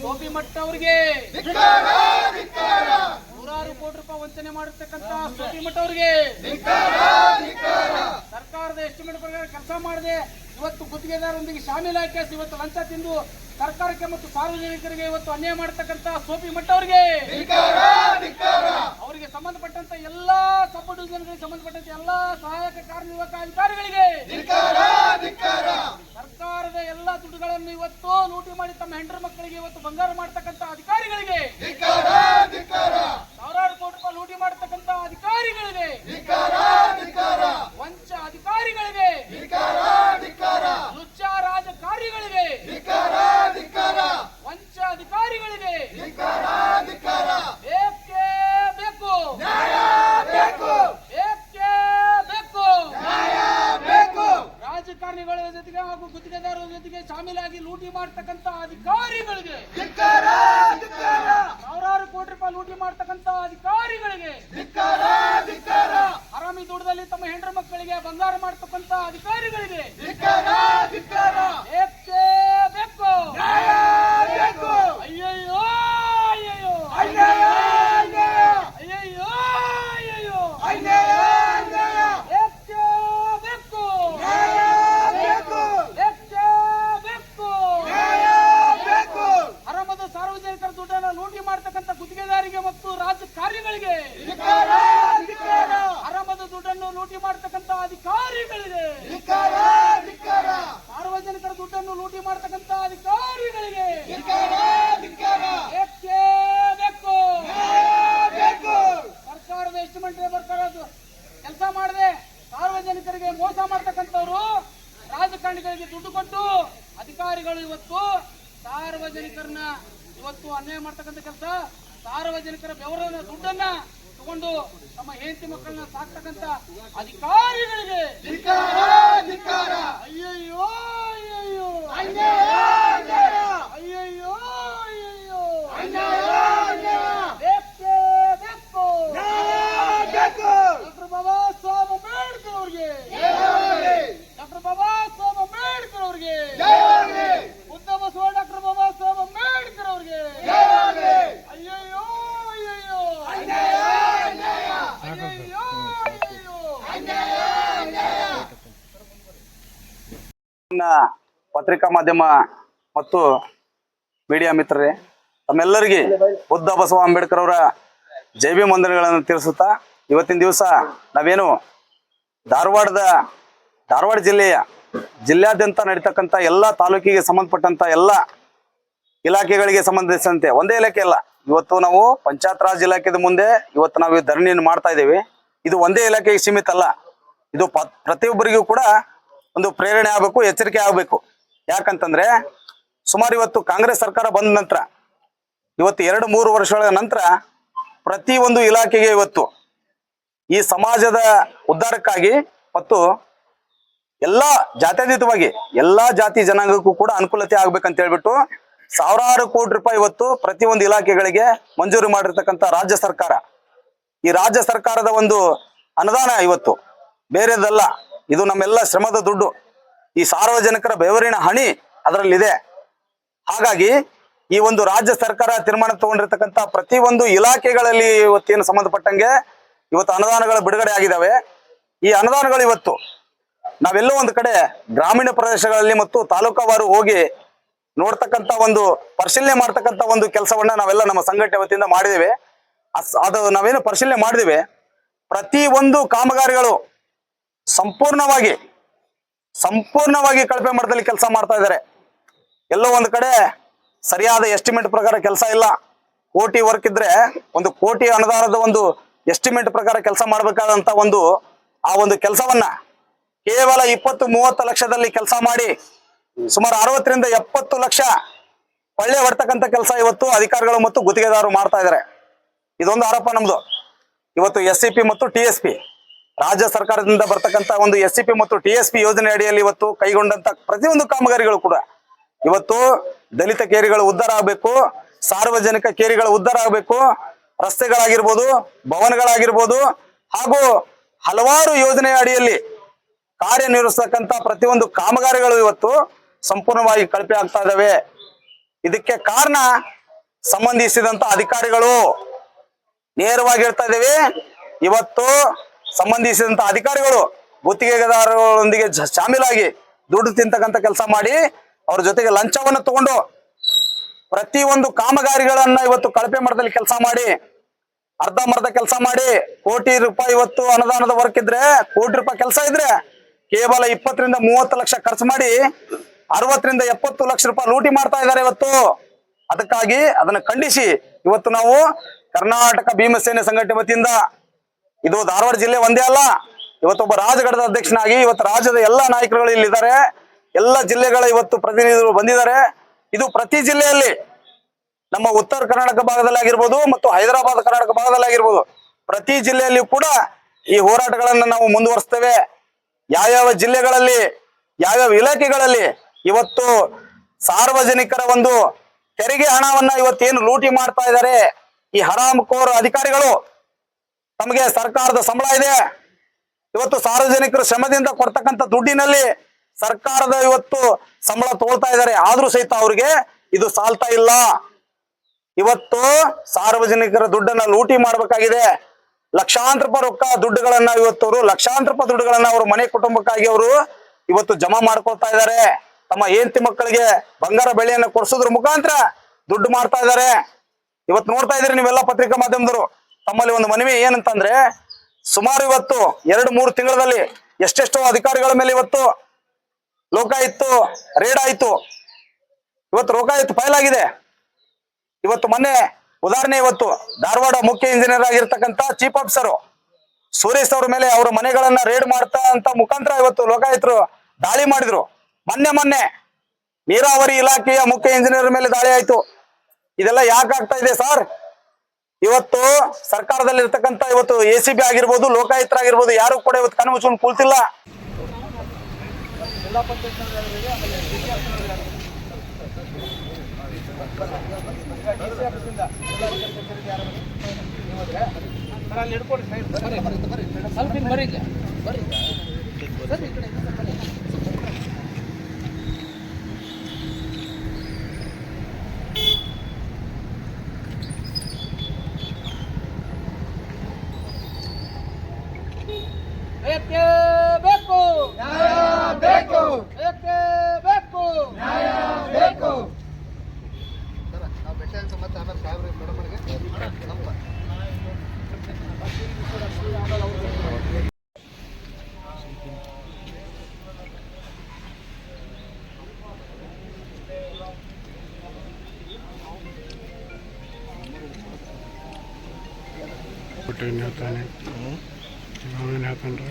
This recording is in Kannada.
ಗೋಪಿ ಮಠ ಅವರಿಗೆ. ನೂರಾರು ಕೋಟಿ ರೂಪಾಯಿ ವಂಚನೆ ಮಾಡಿರ್ತಕ್ಕಂತ ಸೋಪಿ ಮಠ ಅವರಿಗೆ. ಸರ್ಕಾರದ ಎಸ್ಟಿಮೇಟ್ ಪ್ರಕಾರ ಕೆಲಸ ಮಾಡದೆ ಇವತ್ತು ಗುತ್ತಿಗೆದಾರರೊಂದಿಗೆ ಶಾಮೀಲಾಗಿ ಇವತ್ತು ಲಂಚ ತಿಂದು ಸರ್ಕಾರಕ್ಕೆ ಮತ್ತು ಸಾರ್ವಜನಿಕರಿಗೆ ಇವತ್ತು ಅನ್ಯಾಯ ಮಾಡತಕ್ಕಂತ ಸೋಪಿ ಮಠ ಅವರಿಗೆ ಸಂಬಂಧಪಟ್ಟಂತ ಎಲ್ಲಾ ಸಬ್ ಡಿವಿಷನ್ಗಳಿಗೆ ಸಂಬಂಧಪಟ್ಟಂತ ಎಲ್ಲಾ ಸಹಾಯಕ ಕಾರ್ಯನಿರ್ವಾಹಕ ಅಧಿಕಾರಿಗಳಿಗೆ ಸರ್ಕಾರದ ಎಲ್ಲಾ ದುಡ್ಡುಗಳನ್ನು ಇವತ್ತು ಲೂಟಿ ಮಾಡಿ ತಮ್ಮ ಹೆಂಡರ ಮಕ್ಕಳಿಗೆ ಇವತ್ತು ಬಂಗಾರ ಮಾಡ್ತಕ್ಕಂತ ಅಧಿಕಾರಿಗಳಿಗೆ ಸಾವಿರಾರು ಕೋಟಿ ರೂಪಾಯಿ ಲೂಟಿ ಮಾಡತಕ್ಕಂತ ಅಧಿಕಾರಿಗಳಿಗೆ ವಂಚ ಅಧಿಕಾರಿಗಳಿಗೆ ಲುಚ್ಚ ರಾಜಕಾರಿಗಳಿಗೆ ವಂಚ ಅಧಿಕಾರಿಗಳಿಗೆ ಬೇಕೇ ಬೇಕು ಬೇಕೇ ಬೇಕು ರಾಜಕಾರಣಿಗಳ ಜೊತೆಗೆ ಹಾಗೂ ಗುತ್ತಿಗೆದಾರರ ಜೊತೆಗೆ ಶಾಮೀಲಾಗಿ ಲೂಟಿ ಮಾಡ್ತಕ್ಕಂತ ಅಧಿಕಾರಿಗಳಿಗೆ. ಸಾವಿರಾರು ಕೋಟಿ ರೂಪಾಯಿ ಲೂಟಿ ಮಾಡ್ತಕ್ಕಂತ ಅಧಿಕಾರಿಗಳಿಗೆ. ಆರಾಮಿ ದುಡ್ಡದಲ್ಲಿ ತಮ್ಮ ಹೆಂಡ್ರ ಮಕ್ಕಳಿಗೆ ಬಂಗಾರ ಮಾಡ್ತಕ್ಕಂತ ಅಧಿಕಾರಿಗಳಿಗೆ ಬೇಕೇ ಬೇಕು ಅಯ್ಯಯ್ಯೋ ಅಯ್ಯಯ್ಯೋ ಅಯ್ಯಯ್ಯೋ ಅಯ್ಯಯ್ಯೋ ಬೇಕೇ ಬೇಕು ಬೇಕೇ ಬೇಕು ಆರಾಮದ ಸಾರ್ವಜನಿಕರ ದುಡ್ಡನ್ನು ಲೂಟಿ ಮಾಡ್ತಕ್ಕಂಥ ಗುತ್ತಿಗೆದಾರಿಗೆ ಮತ್ತು ರಾಜಕಾರಣಿಗಳಿಗೆ ಆರಾಮದ ದುಡ್ಡನ್ನು ಲೂಟಿ ಮಾಡ್ತಕ್ಕಂಥ ಅಧಿಕಾರಿಗಳಿಗೆ. ಸಾರ್ವಜನಿಕರ ದುಡ್ಡನ್ನು ಲೂಟಿ ಮಾಡತಕ್ಕಂತ ಅಧಿಕಾರಿಗಳಿಗೆ. ಬೇಕೇ ಸರ್ಕಾರದ ಎಸ್ಟಿಮೇಟ್ ಬರ್ತಾರ ಕೆಲಸ ಮಾಡದೆ ಸಾರ್ವಜನಿಕರಿಗೆ ಮೋಸ ಮಾಡ್ತಕ್ಕಂಥವ್ರು ರಾಜಕಾರಣಿಗಳಿಗೆ ದುಡ್ಡು ಕೊಟ್ಟು ಅಧಿಕಾರಿಗಳು ಇವತ್ತು ಸಾರ್ವಜನಿಕರನ್ನ ಇವತ್ತು ಅನ್ಯಾಯ ಮಾಡ್ತಕ್ಕಂಥ ಕೆಲಸ ಸಾರ್ವಜನಿಕರ ಬೆವರನ್ನ ದುಡ್ಡನ್ನ ತಗೊಂಡು ತಮ್ಮ ಹೆಂಡತಿ ಮಕ್ಕಳನ್ನ ಸಾಕ್ತಕ್ಕಂತ ಅಧಿಕಾರಿಗಳಿಗೆ ಪತ್ರಿಕಾ ಮಾಧ್ಯಮ ಮತ್ತು ಮೀಡಿಯಾ ಮಿತ್ರರೇ, ತಮ್ಮೆಲ್ಲರಿಗೆ ಬುದ್ಧ ಬಸವ ಅಂಬೇಡ್ಕರ್ ಅವರ ಜೈವಿ ಮಂದಿರಗಳನ್ನು ತಿಳಿಸುತ್ತಾ ಇವತ್ತಿನ ದಿವಸ ನಾವೇನು ಧಾರವಾಡದ, ಧಾರವಾಡ ಜಿಲ್ಲೆಯ ಜಿಲ್ಲಾದ್ಯಂತ ನಡೀತಕ್ಕಂಥ ಎಲ್ಲ ತಾಲೂಕಿಗೆ ಸಂಬಂಧಪಟ್ಟಂತ ಎಲ್ಲ ಇಲಾಖೆಗಳಿಗೆ ಸಂಬಂಧಿಸಿದಂತೆ ಒಂದೇ ಇಲಾಖೆ ಅಲ್ಲ, ಇವತ್ತು ನಾವು ಪಂಚಾಯತ್ ರಾಜ್ ಇಲಾಖೆದ ಮುಂದೆ ಇವತ್ತು ನಾವು ಧರಣಿಯನ್ನು ಮಾಡ್ತಾ ಇದ್ದೇವೆ. ಇದು ಒಂದೇ ಇಲಾಖೆಗೆ ಸೀಮಿತ ಅಲ್ಲ, ಇದು ಪ್ರತಿಯೊಬ್ಬರಿಗೂ ಕೂಡ ಒಂದು ಪ್ರೇರಣೆ ಆಗಬೇಕು, ಎಚ್ಚರಿಕೆ ಆಗಬೇಕು. ಯಾಕಂತಂದ್ರೆ ಸುಮಾರು ಇವತ್ತು ಕಾಂಗ್ರೆಸ್ ಸರ್ಕಾರ ಬಂದ ನಂತರ, ಇವತ್ತು ಎರಡು ಮೂರು ವರ್ಷಗಳ ನಂತರ ಪ್ರತಿ ಒಂದು ಇಲಾಖೆಗೆ ಇವತ್ತು ಈ ಸಮಾಜದ ಉದ್ಧಾರಕ್ಕಾಗಿ ಮತ್ತು ಎಲ್ಲಾ ಜಾತ್ಯತೀತವಾಗಿ ಎಲ್ಲಾ ಜಾತಿ ಜನಾಂಗಕ್ಕೂ ಕೂಡ ಅನುಕೂಲತೆ ಆಗ್ಬೇಕಂತ ಹೇಳ್ಬಿಟ್ಟು ಸಾವಿರಾರು ಕೋಟಿ ರೂಪಾಯಿ ಇವತ್ತು ಪ್ರತಿ ಒಂದು ಇಲಾಖೆಗಳಿಗೆ ಮಂಜೂರು ಮಾಡಿರ್ತಕ್ಕಂಥ ರಾಜ್ಯ ಸರ್ಕಾರ. ಈ ರಾಜ್ಯ ಸರ್ಕಾರದ ಒಂದು ಅನುದಾನ ಇವತ್ತು ಬೇರೆದಲ್ಲ. ಇದು ನಮ್ಮೆಲ್ಲ ಶ್ರಮದ ದುಡ್ಡು. ಈ ಸಾರ್ವಜನಿಕರ ಬೆವರಿನ ಹಣಿ ಅದರಲ್ಲಿದೆ. ಹಾಗಾಗಿ ಈ ಒಂದು ರಾಜ್ಯ ಸರ್ಕಾರ ತೀರ್ಮಾನ ತಗೊಂಡಿರ್ತಕ್ಕಂಥ ಒಂದು ಇಲಾಖೆಗಳಲ್ಲಿ ಇವತ್ತೇನು ಸಂಬಂಧಪಟ್ಟಂಗೆ ಇವತ್ತು ಅನುದಾನಗಳು ಬಿಡುಗಡೆ ಆಗಿದ್ದಾವೆ. ಈ ಅನುದಾನಗಳು ಇವತ್ತು ನಾವೆಲ್ಲೋ ಒಂದು ಕಡೆ ಗ್ರಾಮೀಣ ಪ್ರದೇಶಗಳಲ್ಲಿ ಮತ್ತು ತಾಲೂಕಾವಾರು ಹೋಗಿ ನೋಡ್ತಕ್ಕಂಥ ಒಂದು ಪರಿಶೀಲನೆ ಮಾಡ್ತಕ್ಕಂಥ ಒಂದು ಕೆಲಸವನ್ನ ನಾವೆಲ್ಲ ನಮ್ಮ ಸಂಘಟನೆ ವತಿಯಿಂದ ಮಾಡಿದ್ದೇವೆ. ಅದು ನಾವೇನು ಪರಿಶೀಲನೆ ಮಾಡಿದ್ದೇವೆ. ಪ್ರತಿ ಒಂದು ಕಾಮಗಾರಿಗಳು ಸಂಪೂರ್ಣವಾಗಿ ಸಂಪೂರ್ಣವಾಗಿ ಕಳಪೆ ಮಟ್ಟದಲ್ಲಿ ಕೆಲಸ ಮಾಡ್ತಾ ಇದ್ದಾರೆ ಎಲ್ಲೋ ಒಂದು ಕಡೆ ಸರಿಯಾದ ಎಸ್ಟಿಮೇಟ್ ಪ್ರಕಾರ ಕೆಲಸ ಇಲ್ಲ. ಕೋಟಿ ವರ್ಕ್ ಇದ್ರೆ ಒಂದು ಕೋಟಿ ಅನುದಾನದ ಒಂದು ಎಸ್ಟಿಮೇಟ್ ಪ್ರಕಾರ ಕೆಲಸ ಮಾಡಬೇಕಾದಂತ ಒಂದು ಆ ಒಂದು ಕೆಲಸವನ್ನ ಕೇವಲ ಇಪ್ಪತ್ತು ಮೂವತ್ತು ಲಕ್ಷದಲ್ಲಿ ಕೆಲಸ ಮಾಡಿ ಸುಮಾರು ಅರವತ್ತರಿಂದ ಎಪ್ಪತ್ತು ಲಕ್ಷ ಒಳ್ಳೆ ಹೊಡ್ತಕ್ಕಂಥ ಕೆಲಸ ಇವತ್ತು ಅಧಿಕಾರಿಗಳು ಮತ್ತು ಗುತ್ತಿಗೆದಾರರು ಮಾಡ್ತಾ ಇದ್ದಾರೆ ಇದೊಂದು ಆರೋಪ ನಮ್ದು. ಇವತ್ತು ಎಸ್ ಸಿ ಪಿ ಮತ್ತು ಟಿ ಎಸ್ ಪಿ ರಾಜ್ಯ ಸರ್ಕಾರದಿಂದ ಬರ್ತಕ್ಕಂತ ಒಂದು ಎಸ್ ಪಿ ಮತ್ತು ಟಿ ಎಸ್ ಪಿ ಯೋಜನೆ ಅಡಿಯಲ್ಲಿ ಇವತ್ತು ಕೈಗೊಂಡಂತ ಪ್ರತಿಯೊಂದು ಕಾಮಗಾರಿಗಳು ಕೂಡ. ಇವತ್ತು ದಲಿತ ಕೇರಿಗಳು ಉದ್ಧಾರ ಆಗಬೇಕು, ಸಾರ್ವಜನಿಕ ಕೇರಿಗಳು ಉದ್ಧಾರ ಆಗಬೇಕು, ರಸ್ತೆಗಳಾಗಿರ್ಬೋದು, ಭವನಗಳಾಗಿರ್ಬೋದು, ಹಾಗೂ ಹಲವಾರು ಯೋಜನೆ ಅಡಿಯಲ್ಲಿ ಕಾರ್ಯನಿರ್ವಹಿಸತಕ್ಕಂತ ಪ್ರತಿಯೊಂದು ಕಾಮಗಾರಿಗಳು ಇವತ್ತು ಸಂಪೂರ್ಣವಾಗಿ ಕಳಪೆ ಆಗ್ತಾ ಇದಾವೆ. ಇದಕ್ಕೆ ಕಾರಣ ಸಂಬಂಧಿಸಿದಂತ ಅಧಿಕಾರಿಗಳು ನೇರವಾಗಿ ಹೇಳ್ತಾ ಇದ್ದೇವೆ ಇವತ್ತು ಸಂಬಂಧಿಸಿದಂತ ಅಧಿಕಾರಿಗಳು ಗುತ್ತಿಗೆದಾರರೊಂದಿಗೆ ಶಾಮೀಲಾಗಿ ದುಡ್ಡು ತಿಂತಕ್ಕಂಥ ಕೆಲಸ ಮಾಡಿ ಅವ್ರ ಜೊತೆಗೆ ಲಂಚವನ್ನು ತಗೊಂಡು ಪ್ರತಿ ಒಂದು ಕಾಮಗಾರಿಗಳನ್ನ ಇವತ್ತು ಕಳಪೆ ಮಟ್ಟದಲ್ಲಿ ಕೆಲಸ ಮಾಡಿ, ಅರ್ಧ ಮರ್ಧ ಕೆಲಸ ಮಾಡಿ, ಕೋಟಿ ರೂಪಾಯಿ ಇವತ್ತು ಅನುದಾನದ ವರ್ಕ್ ಇದ್ರೆ, ಕೋಟಿ ರೂಪಾಯಿ ಕೆಲಸ ಇದ್ರೆ ಕೇವಲ ಇಪ್ಪತ್ತರಿಂದ ಮೂವತ್ತು ಲಕ್ಷ ಖರ್ಚು ಮಾಡಿ ಅರವತ್ತರಿಂದ ಎಪ್ಪತ್ತು ಲಕ್ಷ ರೂಪಾಯಿ ಲೂಟಿ ಮಾಡ್ತಾ ಇದ್ದಾರೆ ಇವತ್ತು. ಅದಕ್ಕಾಗಿ ಅದನ್ನ ಖಂಡಿಸಿ ಇವತ್ತು ನಾವು ಕರ್ನಾಟಕ ಭೀಮಸೇನೆ ಸಂಘಟನೆ ವತಿಯಿಂದ ಇದು ಧಾರವಾಡ ಜಿಲ್ಲೆ ಒಂದೇ ಅಲ್ಲ. ಇವತ್ತೊಬ್ಬ ರಾಜಗಢದ ಅಧ್ಯಕ್ಷನಾಗಿ ಇವತ್ತು ರಾಜ್ಯದ ಎಲ್ಲ ನಾಯಕರುಗಳು ಇಲ್ಲಿದ್ದಾರೆ. ಎಲ್ಲ ಜಿಲ್ಲೆಗಳ ಇವತ್ತು ಪ್ರತಿನಿಧಿಗಳು ಬಂದಿದ್ದಾರೆ. ಇದು ಪ್ರತಿ ಜಿಲ್ಲೆಯಲ್ಲಿ ನಮ್ಮ ಉತ್ತರ ಕರ್ನಾಟಕ ಭಾಗದಲ್ಲಿ ಆಗಿರ್ಬೋದು ಮತ್ತು ಹೈದರಾಬಾದ್ ಕರ್ನಾಟಕ ಭಾಗದಲ್ಲಿ ಆಗಿರ್ಬೋದು ಪ್ರತಿ ಜಿಲ್ಲೆಯಲ್ಲಿಯೂ ಕೂಡ ಈ ಹೋರಾಟಗಳನ್ನು ನಾವು ಮುಂದುವರಿಸ್ತೇವೆ. ಯಾವ್ಯಾವ ಜಿಲ್ಲೆಗಳಲ್ಲಿ, ಯಾವ್ಯಾವ ಇಲಾಖೆಗಳಲ್ಲಿ ಇವತ್ತು ಸಾರ್ವಜನಿಕರ ಒಂದು ತೆರಿಗೆ ಹಣವನ್ನ ಇವತ್ತೇನು ಲೂಟಿ ಮಾಡ್ತಾ ಇದ್ದಾರೆ. ಈ ಹರಾಮ್ ಕೋರ್ ಅಧಿಕಾರಿಗಳು ತಮಗೆ ಸರ್ಕಾರದ ಸಂಬಳ ಇದೆ. ಇವತ್ತು ಸಾರ್ವಜನಿಕರು ಶ್ರಮದಿಂದ ಕೊಡ್ತಕ್ಕಂಥ ದುಡ್ಡಿನಲ್ಲಿ ಸರ್ಕಾರದ ಇವತ್ತು ಸಂಬಳ ತಗೊಳ್ತಾ ಇದ್ದಾರೆ. ಆದ್ರೂ ಸಹಿತ ಅವ್ರಿಗೆ ಇದು ಸಾಲ್ತಾ ಇಲ್ಲ. ಇವತ್ತು ಸಾರ್ವಜನಿಕರ ದುಡ್ಡನ್ನ ಲೂಟಿ ಮಾಡಬೇಕಾಗಿದೆ. ಲಕ್ಷಾಂತರ ರೂಪಾಯಿ ರೊಕ್ಕ ದುಡ್ಡುಗಳನ್ನ ಇವತ್ತು ಅವರು, ಲಕ್ಷಾಂತರ ರೂಪಾಯಿ ದುಡ್ಡುಗಳನ್ನ ಅವರು ಮನೆ ಕುಟುಂಬಕ್ಕಾಗಿ ಅವರು ಇವತ್ತು ಜಮಾ ಮಾಡ್ಕೊಳ್ತಾ ಇದ್ದಾರೆ. ತಮ್ಮ ಹೆಂಡತಿ ಮಕ್ಕಳಿಗೆ ಬಂಗಾರ ಬೆಳೆಯನ್ನ ಕೊಡಿಸೋದ್ರ ಮುಖಾಂತರ ದುಡ್ಡು ಮಾಡ್ತಾ ಇದ್ದಾರೆ. ಇವತ್ತು ನೋಡ್ತಾ ಇದ್ದೀರಿ ನೀವೆಲ್ಲ ಪತ್ರಿಕಾ ಮಾಧ್ಯಮದವರು. ತಮ್ಮಲ್ಲಿ ಒಂದು ಮನವಿ ಏನಂತಂದ್ರೆ, ಸುಮಾರು ಇವತ್ತು ಎರಡು ಮೂರು ತಿಂಗಳಲ್ಲಿ ಎಷ್ಟೆಷ್ಟೋ ಅಧಿಕಾರಿಗಳ ಮೇಲೆ ಇವತ್ತು ಲೋಕಾಯುಕ್ತ ರೇಡ್ ಆಯ್ತು. ಇವತ್ತು ಲೋಕಾಯುಕ್ತ ಫೈಲ್ ಆಗಿದೆ. ಇವತ್ತು ಮೊನ್ನೆ ಉದಾಹರಣೆ ಇವತ್ತು ಧಾರವಾಡ ಮುಖ್ಯ ಇಂಜಿನಿಯರ್ ಆಗಿರ್ತಕ್ಕಂಥ ಚೀಫ್ ಆಫೀಸರ್ ಸುರೇಶ್ ಅವ್ರ ಮೇಲೆ ಅವರ ಮನೆಗಳನ್ನ ರೇಡ್ ಮಾಡ್ತಾ ಅಂತ ಮುಖಾಂತರ ಇವತ್ತು ಲೋಕಾಯುಕ್ತರು ದಾಳಿ ಮಾಡಿದ್ರು. ಮೊನ್ನೆ ಮೊನ್ನೆ ನೀರಾವರಿ ಇಲಾಖೆಯ ಮುಖ್ಯ ಇಂಜಿನಿಯರ್ ಮೇಲೆ ದಾಳಿ ಆಯ್ತು. ಇದೆಲ್ಲ ಯಾಕೆ ಆಗ್ತಾ ಇದೆ ಸರ್? ಇವತ್ತು ಸರ್ಕಾರದಲ್ಲಿ ಇರ್ತಕ್ಕಂತ ಇವತ್ತು ಎ ಸಿ ಬಿ ಆಗಿರ್ಬೋದು ಲೋಕಾಯುಕ್ತರಾಗಿರ್ಬೋದು ಯಾರು ಕೂಡ ಇವತ್ತು ಕಣ್ಣು ಮುಚ್ಕೊಂಡು ಕೂಳ್ತಿಲ್ಲ ಬೇಕೇ కుట్టని అవుతాను ఏమైనా అవుతాను రా